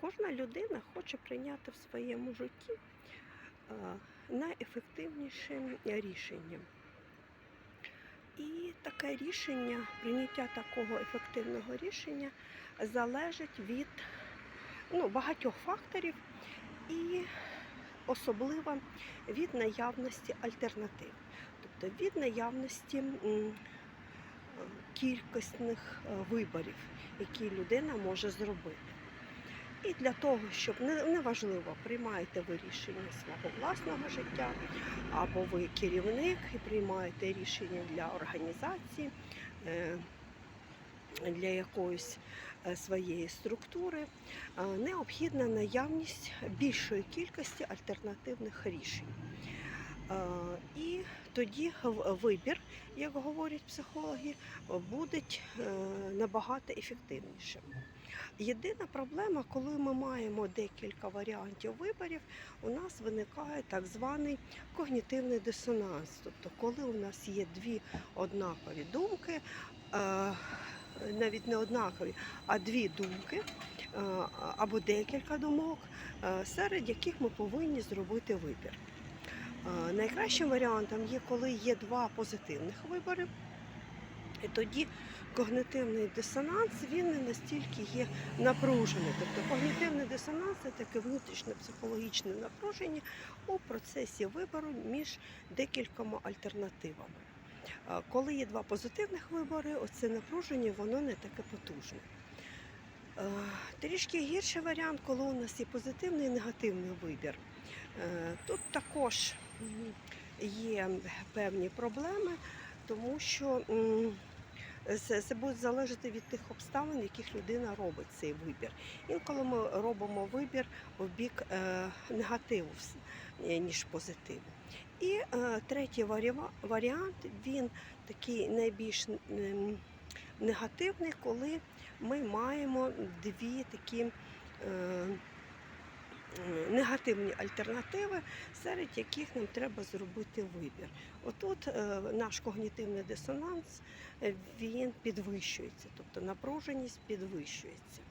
Кожна людина хоче прийняти в своєму житті е, найефективніше рішення. І таке рішення, прийняття такого ефективного рішення залежить від ну, багатьох факторів і особливо від наявності альтернатив, тобто від наявності е, кількісних е, виборів, які людина може зробити. І для того, щоб не- неважливо, приймаєте ви рішення свого власного життя, або ви керівник і приймаєте рішення для організації, е, для якоїсь е, своєї структури, е, необхідна наявність більшої кількості альтернативних рішень. І тоді вибір, як говорять психологи, буде набагато ефективнішим. Єдина проблема, коли ми маємо декілька варіантів виборів, у нас виникає так званий когнітивний дисонанс. Тобто, коли у нас є дві однакові думки, е, навіть не однакові, а дві думки е, або декілька думок, е, серед яких ми повинні зробити вибір. Найкращим варіантом є, коли є два позитивних вибори. І тоді когнитивний дисонанс він не настільки є напружений. Тобто когнітивний дисонанс це таке внутрішнє психологічне напруження у процесі вибору між декількома альтернативами. Коли є два позитивних вибори, оце напруження воно не таке потужне. Е, Трішки гірший варіант, коли у нас є позитивний і негативний вибір. Е, Тут також є певні проблеми, тому що це, буде залежати від тих обставин, яких людина робить цей вибір. Інколи ми робимо вибір в бік е, негативу, ніж позитиву. І третій варіант він такий найбільш негативний, коли ми маємо дві такі. Е, Негативні альтернативи, серед яких нам треба зробити вибір. Отут е, наш когнітивний дисонанс е, він підвищується, тобто напруженість підвищується.